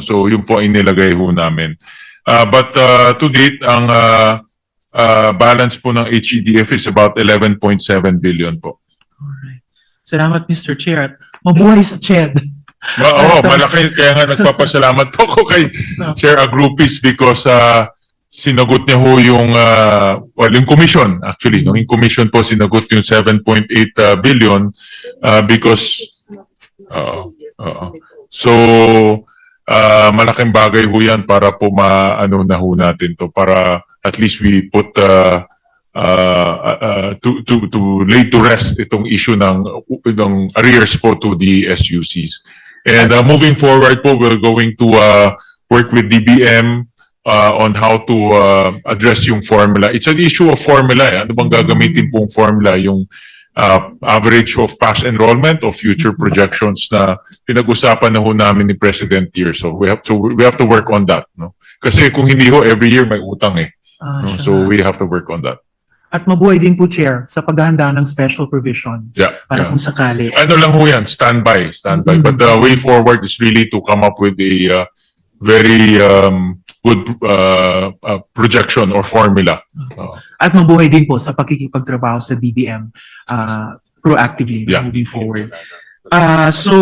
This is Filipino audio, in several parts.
No? So yun po ay nilagay ho namin. Uh, but uh, to date, ang uh, uh, balance po ng HEDF is about 11.7 billion po. Alright. Salamat, Mr. Chair. Mabuhay sa CHED. Ma- Oo, malaki. Kaya nga nagpapasalamat po ako kay Chair Agrupis because uh, sinagot niya ho yung, uh, well, yung commission actually. No? Yung commission po sinagot yung 7.8 uh, billion uh, because Oo, oo. So, uh, malaking bagay ho yan para po maano na ho natin to para at least we put uh, uh, uh, to to to lay to rest itong issue ng ng arrears po to the SUCs. And uh, moving forward po, we're going to uh, work with DBM uh, on how to uh, address yung formula. It's an issue of formula. Eh. Ano bang gagamitin pong formula? Yung uh, average of past enrollment of future projections na pinag-usapan na ho namin ni President here. So we have to we have to work on that. No? Kasi kung hindi ho, every year may utang eh. Ah, No? So we have to work on that. At mabuhay din po, Chair, sa paghahanda ng special provision Yeah. para yeah. kung sakali. ano lang ho yan, standby, standby. Mhm. But the way forward is really to come up with a uh, very um, good uh, uh, projection or formula. Uh, At mabuhay din po sa pakikipagtrabaho sa DBM ah, proactively Yeah. moving forward. Ah, so,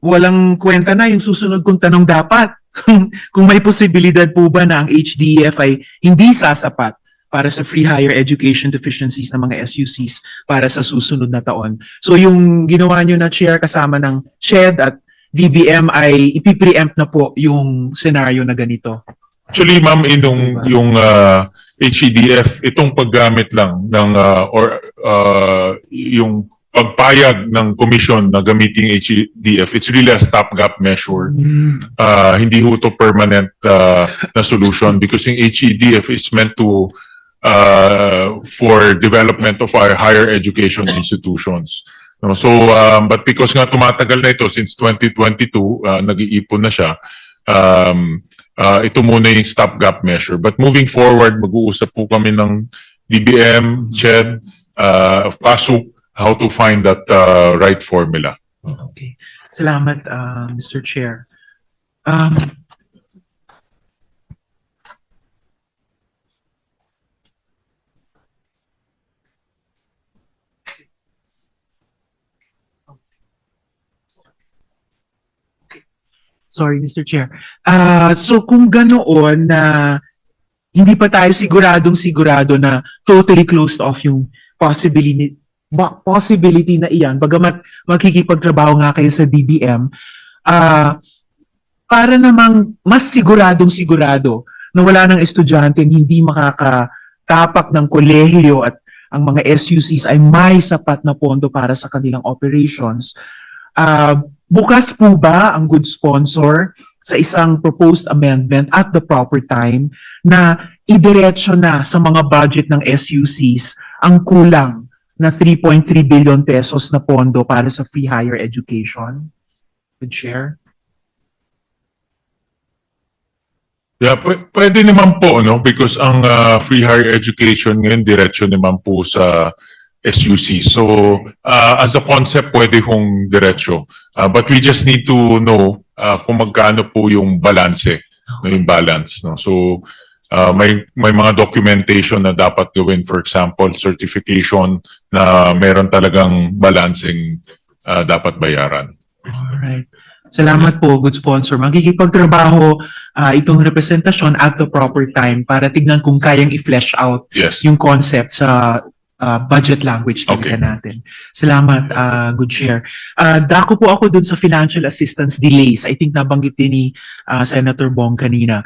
walang kwenta na yung susunod kong tanong dapat. Kung may posibilidad po ba na ang HDF ay hindi sasapat para sa free higher education deficiencies ng mga SUCs para sa susunod na taon. So yung ginawa nyo na chair kasama ng SHED at DBM ay ipipreempt na po yung senaryo na ganito. Actually, ma'am, inong yung uh, HEDF, itong paggamit lang ng uh, or uh, yung pagpayag ng commission na gamitin HEDF, it's really a stopgap measure. uh, hindi ho to permanent uh, na solution because yung HEDF is meant to uh, for development of our higher education institutions. No, so, um, but because nga tumatagal na ito since 2022, uh, nag-iipon na siya, um, uh, ito muna yung stopgap measure. But moving forward, mag-uusap po kami ng DBM, CHED, uh, PASUK, how to find that uh, right formula. Okay. Salamat, uh, Mr. Chair. Um, Sorry, Mr. Chair. Ah, so kung ganoon na hindi pa tayo siguradong sigurado na totally closed off yung possibility possibility na iyan, bagamat makikipagtrabaho nga kayo sa DBM, ah para namang mas siguradong sigurado na wala ng estudyante hindi makakatapak ng kolehiyo at ang mga SUCs ay may sapat na pondo para sa kanilang operations. Ah, bukas po ba ang good sponsor sa isang proposed amendment at the proper time na idiretso na sa mga budget ng SUCs ang kulang na 3.3 billion pesos na pondo para sa free higher education? Good share. Yeah, pw- pwede naman po, no? Because ang uh, free higher education ngayon, diretso naman po sa SUC. So, uh, as a concept, pwede kong diretso. Uh, but we just need to know uh, kung magkano po yung balance, no, yung balance. No? So, uh, may, may mga documentation na dapat gawin. For example, certification na meron talagang balancing uh, dapat bayaran. Alright. Salamat po, good sponsor. Magkikipagtrabaho ah, itong representasyon at the proper time para tignan kung kayang i-flesh out Yes. yung concept sa ah, budget language talaga Okay. natin. Salamat, ah, good share. Ah, dako po ako dun sa financial assistance delays. I think nabanggit din ni ah, Senator Bong kanina.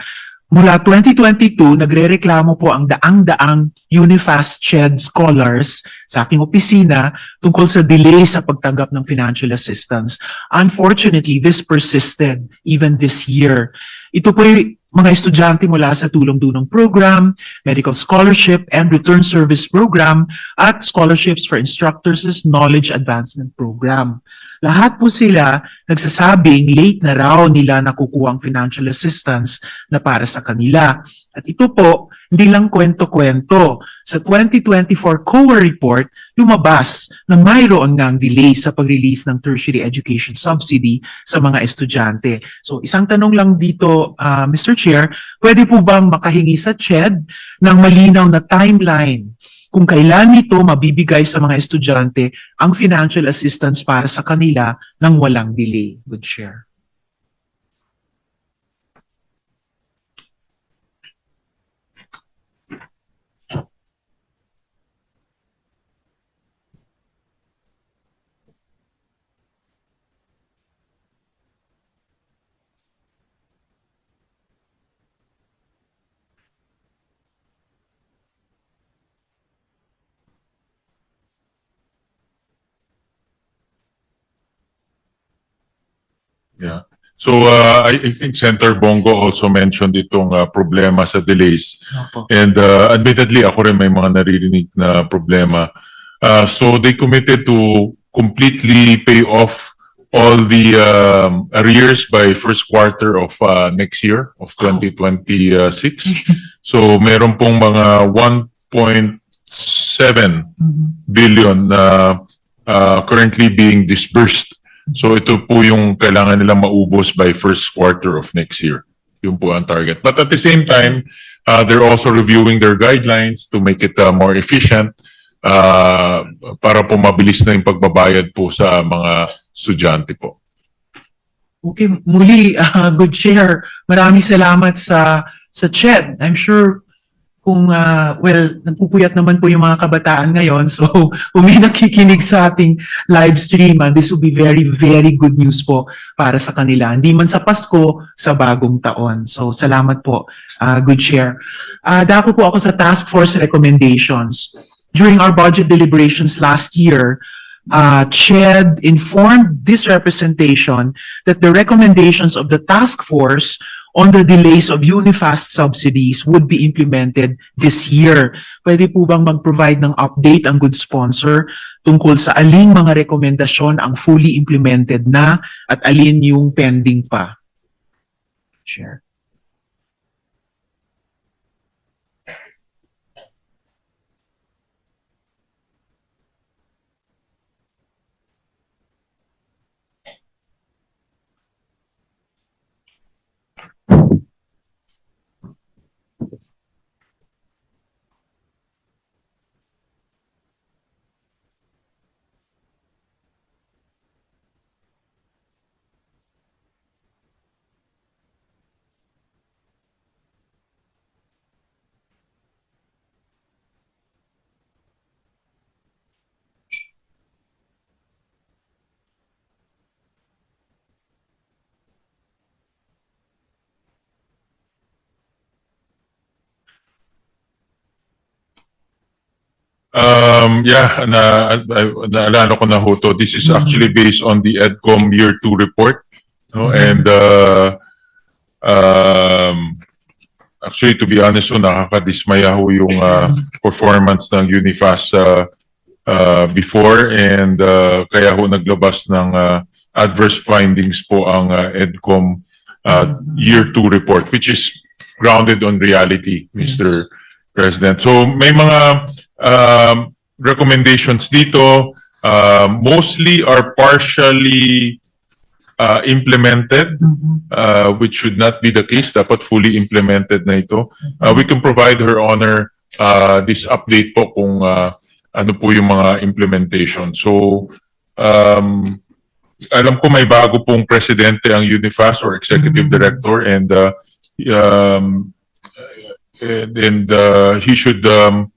Mula 2022, nagrereklamo po ang daang-daang Unifast Shed scholars sa aking opisina tungkol sa delay sa pagtanggap ng financial assistance. Unfortunately, this persisted even this year. Ito po mga estudyante mula sa tulong-dunong program, medical scholarship and return service program, at scholarships for instructors' knowledge advancement program. Lahat po sila nagsasabing late na raw nila nakukuha ang financial assistance na para sa kanila. At ito po, hindi lang kwento-kwento. Sa 2024 COA report, lumabas na mayroon ngang delay sa pag-release ng tertiary education subsidy sa mga estudyante. So isang tanong lang dito, ah, Mr. Chair, pwede po bang makahingi sa CHED ng malinaw na timeline kung kailan ito mabibigay sa mga estudyante ang financial assistance para sa kanila ng walang delay? Good share. Yeah. So uh, I, I think Senator Bongo also mentioned itong uh, problema sa delays. Opo. And uh, admittedly, ako rin may mga naririnig na problema. Uh, so they committed to completely pay off all the um, arrears by first quarter of uh, next year of 2026. so meron pong mga 1.7 Mhm. billion na uh, currently being disbursed. So ito po yung kailangan nilang maubos by first quarter of next year. Yun po ang target. But at the same time, uh, they're also reviewing their guidelines to make it uh, more efficient uh, para po mabilis na yung pagbabayad po sa mga estudyante po. Okay, muli, ah, good share. Maraming salamat sa sa chat. I'm sure kung, ah, well, nagpupuyat naman po yung mga kabataan ngayon. So, kung may nakikinig sa ating live stream, ah, this will be very, very good news po para sa kanila. Hindi man sa Pasko, sa bagong taon. So, salamat po. Ah, good share. Ah, dako po ako sa task force recommendations. During our budget deliberations last year, uh, CHED informed this representation that the recommendations of the task force on the delays of Unifast subsidies would be implemented this year. Pwede po bang mag-provide ng update ang good sponsor tungkol sa aling mga rekomendasyon ang fully implemented na at alin yung pending pa? Share. Um, yeah, na, na- naalala ko na ho to. This is Mhm. actually based on the EDCOM Year 2 report. No? And uh, um, actually, to be honest, ho, nakakadismaya ho yung uh, performance ng Unifast uh, uh, before and uh, kaya ho naglabas ng uh, adverse findings po ang uh, EDCOM uh, Year 2 report, which is grounded on reality, Mr. President. So may mga um, recommendations dito, uh, mostly are partially uh, implemented, uh, which should not be the case. Dapat fully implemented na ito. Uh, we can provide her honor uh, this update po kung uh, ano po yung mga implementation. So, um, alam ko may bago pong presidente ang Unifast or executive Mhm. director and uh, um, and, and uh, he should um,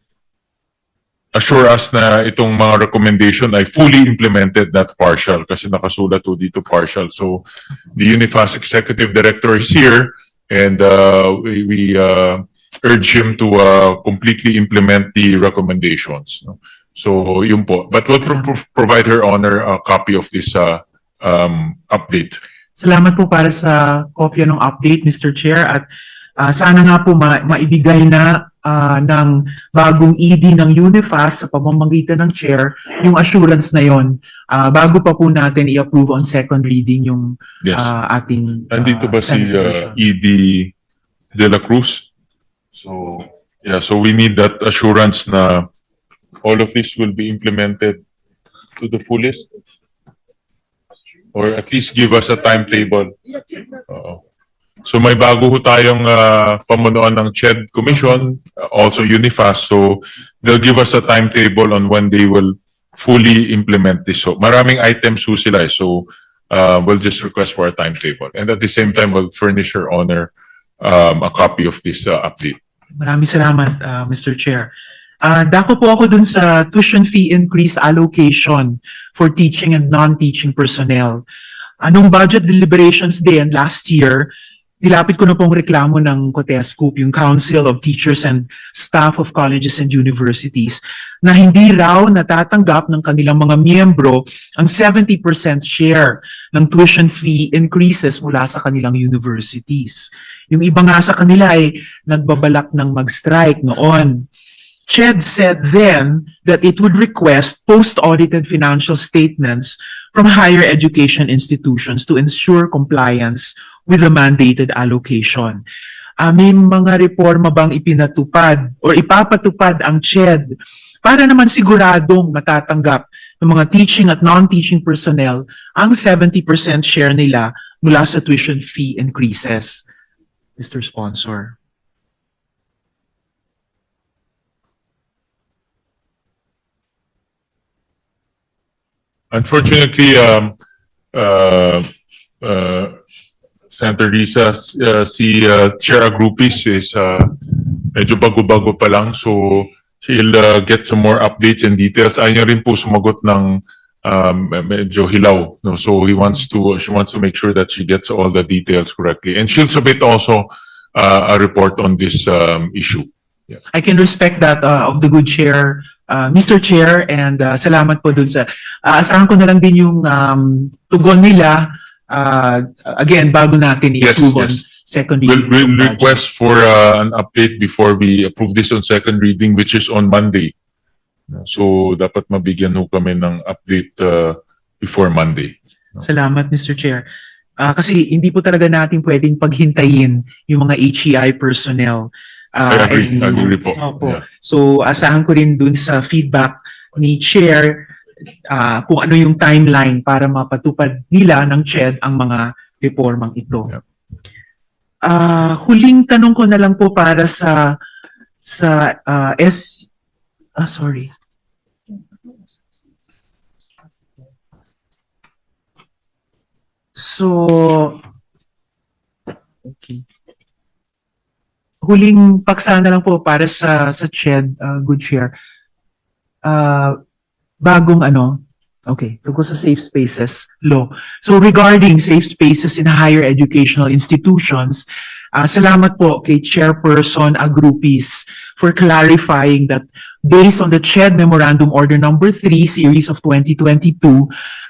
assure us na itong mga recommendation ay fully implemented, not partial, kasi nakasulat po dito partial. So, the Unifast Executive Director is here, and uh, we, we uh, urge him to uh, completely implement the recommendations. no? So, yun po. But we'll pro- pro- provide her honor a copy of this uh, um, update. Salamat po para sa kopya ng update, Mr. Chair. At ah, sana nga po ma- maibigay na ah, ng bagong ED ng Unifast sa pamamagitan ng Chair yung assurance na yon Ah, bago pa po natin i-approve on second reading yung Yes. ah, ating Nandito ba si uh. ED De La Cruz? So, yeah, so we need that assurance na all of this will be implemented to the fullest. Or at least give us a timetable. Oo. So may bago ho tayong uh, pamunuan ng CHED Commission, uh, also Unifast. So they'll give us a timetable on when they will fully implement this. So maraming items ho sila. eh. So uh, we'll just request for a timetable. And at the same time, we'll furnish your honor um, a copy of this uh, update. Maraming salamat, uh, Mr. Chair. Ah, dako po ako dun sa tuition fee increase allocation for teaching and non-teaching personnel. Anong budget deliberations din last year, nilapit ko na pong reklamo ng COTESCOOP, yung Council of Teachers and Staff of Colleges and Universities, na hindi raw natatanggap ng kanilang mga miyembro ang 70% share ng tuition fee increases mula sa kanilang universities. Yung iba nga sa kanila ay nagbabalak ng mag-strike noon. CHED said then that it would request post-audited financial statements from higher education institutions to ensure compliance with the mandated allocation. Ah, may mga reforma bang ipinatupad or ipapatupad ang CHED para naman siguradong matatanggap ng mga teaching at non-teaching personnel ang 70% share nila mula sa tuition fee increases? Mr. Sponsor. Unfortunately, um, uh, uh, Senator Risa, uh, si uh, Chair Agrupis is uh, medyo bago-bago pa lang. So, she'll uh, get some more updates and details. Ayaw niya rin po sumagot ng um, medyo hilaw. No? So, he wants to, she wants to make sure that she gets all the details correctly. And she'll submit also uh, a report on this um, issue. I can respect that uh, of the good chair, uh, Mr. Chair, and uh, salamat po dun sa, uh, asahan ko na lang din yung um, tugon nila, uh, again, bago natin Yes, i-approve on yes. second We'll, reading. we'll budget. request for uh, an update before we approve this on second reading, which is on Monday. So, dapat mabigyan ho kami ng update uh, before Monday. Salamat, Mr. Chair. Ah, kasi hindi po talaga natin pwedeng paghintayin yung mga HEI personnel. I Ah, agree, and- I agree po. Opo. Yeah. So, asahan ko rin dun sa feedback ni Chair ah, kung ano yung timeline para mapatupad nila ng CHED ang mga reformang ito. Ah, huling tanong ko na lang po para sa sa ah, S ah sorry. So okay. Huling paksa na lang po para sa sa CHED, uh, good share. Uh, bagong ano, okay, tungkol sa safe spaces law. So regarding safe spaces in higher educational institutions, uh, salamat po kay Chairperson Agrupis for clarifying that based on the CHED Memorandum Order Number 3, Series of 2022,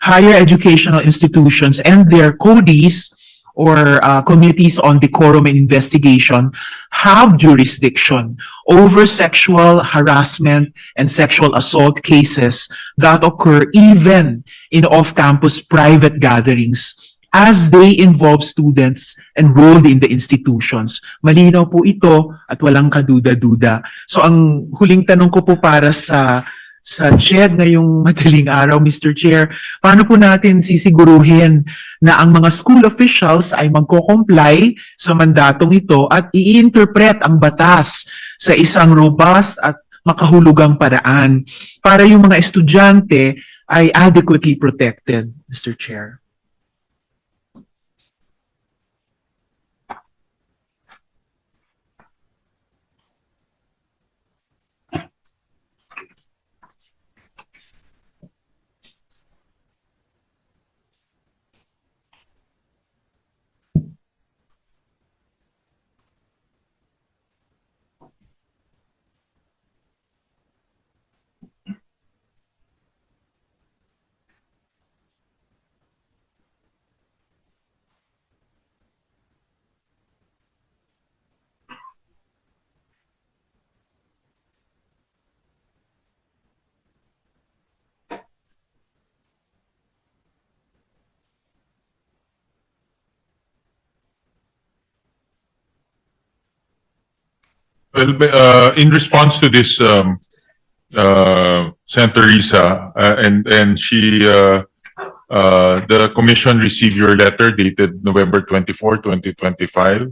higher educational institutions and their CODIs or uh, committees on decorum and investigation have jurisdiction over sexual harassment and sexual assault cases that occur even in off-campus private gatherings as they involve students enrolled in the institutions. Malinaw po ito at walang kaduda-duda. So ang huling tanong ko po para sa sa CHED ngayong madaling araw, Mr. Chair, paano po natin sisiguruhin na ang mga school officials ay magko-comply sa mandatong ito at i-interpret ang batas sa isang robust at makahulugang paraan para yung mga estudyante ay adequately protected, Mr. Chair. Well, uh, in response to this, um, uh, Senator Risa, uh, and, and she, uh, uh, the commission received your letter dated November 24, 2025.